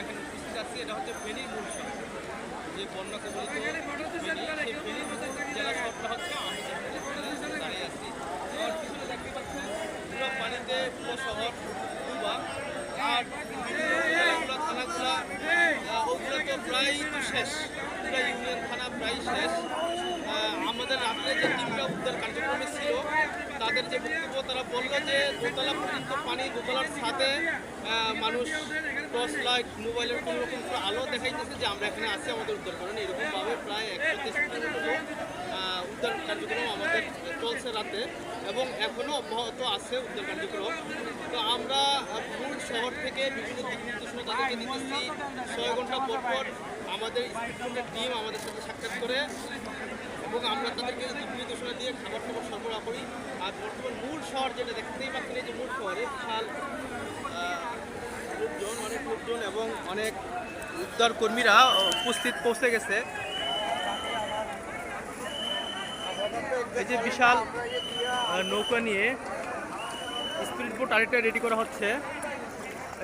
এখানে উপস্থিত আছি, এটা হচ্ছে ফেনীর মূল শহর যে বন্যা কবলিত জেলা শহরটা হচ্ছে আমি দাঁড়িয়ে আছি। দেখতে পাচ্ছেন, পুরো পানিতে পুরো শহর ডুবা। আর জেলাগুলো থানাগুলা ওগুলো প্রায় শেষ। পুরো থানা প্রায় শেষ। আমাদের রাত্রে যে তিনটা উদ্ধার কার্যক্রমে ছিল, তাদের যে বক্তব্য, তারা বলল যে দোতলা পর্যন্ত পানি দোতলার সাথে মানুষ টর্চ লাইট মোবাইলের কোনো রকম কোনো আলো দেখাইতেছে যে আমরা এখানে আছি আমাদের উদ্ধার করেন এরকমভাবে প্রায় একশো তেষট্টির উদ্ধার কার্যক্রম আমাদের চলছে রাতে এবং এখনও অব্যাহত আছে উদ্ধার কার্যক্রম। তো আমরা মূল শহর থেকে বিভিন্ন দিক নির্দেশনা তাদেরকে দিতেছি। ছয় ঘণ্টা পর পর আমাদের স্পিডবোটের টিম আমাদের সাথে সাক্ষাৎ করে এবং আমরা তাদেরকে দিক নির্দেশনা দিয়ে খাবার টাবার সরবরাহ করি। আর বর্তমান মূল শহর যেটা দেখতেই পাচ্ছেন এই যে মূল শহরে আহ, লোকজন, অনেক লোকজন এবং অনেক উদ্ধার কর্মীরা উপস্থিত পৌঁছে গেছে। এই যে বিশাল নৌকা নিয়ে স্পিড বোট আরেকটা রেডি করা হচ্ছে।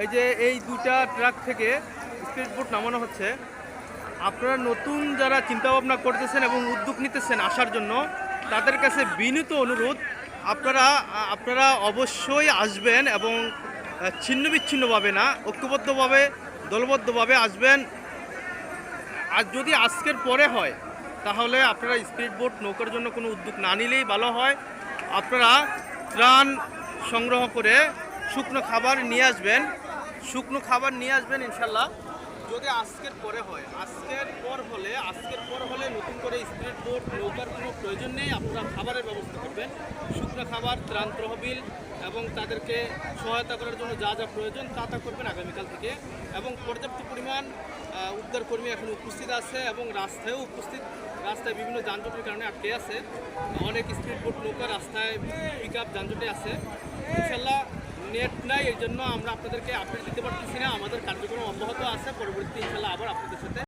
এই যে এই দুটা ট্রাক থেকে স্পিড বোট নামানো হচ্ছে। আপনারা নতুন যারা চিন্তা ভাবনা করতেছেন এবং উদ্যোগ নিতেছেন আসার জন্য, তাদের কাছে বিনীত অনুরোধ, আপনারা আপনারা অবশ্যই আসবেন এবং ছিন্ন বিচ্ছিন্নভাবে না, ঐক্যবদ্ধভাবে, দলবদ্ধভাবে আসবেন। আর যদি আজকের পরে হয়, তাহলে আপনারা স্পিড বোট নৌকার জন্য কোনো উদ্যোগ না নিলেই ভালো হয়। আপনারা ত্রাণ সংগ্রহ করে শুকনো খাবার নিয়ে আসবেন। শুকনো খাবার নিয়ে আসবেন ইনশাল্লাহ। যদি আজকের পরে হয়, আজকের পর হলে, আজকের পর করে স্পিড বোট নৌকার কোনো প্রয়োজন নেই আপনারা খাবারের ব্যবস্থা করবেন। শুকনো খাবার ত্রাণ তহবিল এবং তাদেরকে সহায়তা করার জন্য যা যা প্রয়োজন তা তা করবেন আগামীকাল থেকে। এবং পর্যাপ্ত পরিমাণ আহ, উদ্ধার কর্মী এখন উপস্থিত আছে এবং রাস্তায়ও উপস্থিত। রাস্তায় বিভিন্ন যানজটের কারণে আটকে আছে। অনেক স্পিড বোট নৌকা রাস্তায় পিক আপ যানজটে আছে। ইনশাল্লাহ নেট নাই এই জন্য আমরা আপনাদেরকে আপডেট দিতে পারতেছি না। আমাদের কার্যক্রম অব্যাহত আছে। পরবর্তী ইনশাল্লাহ আবার আপনাদের সাথে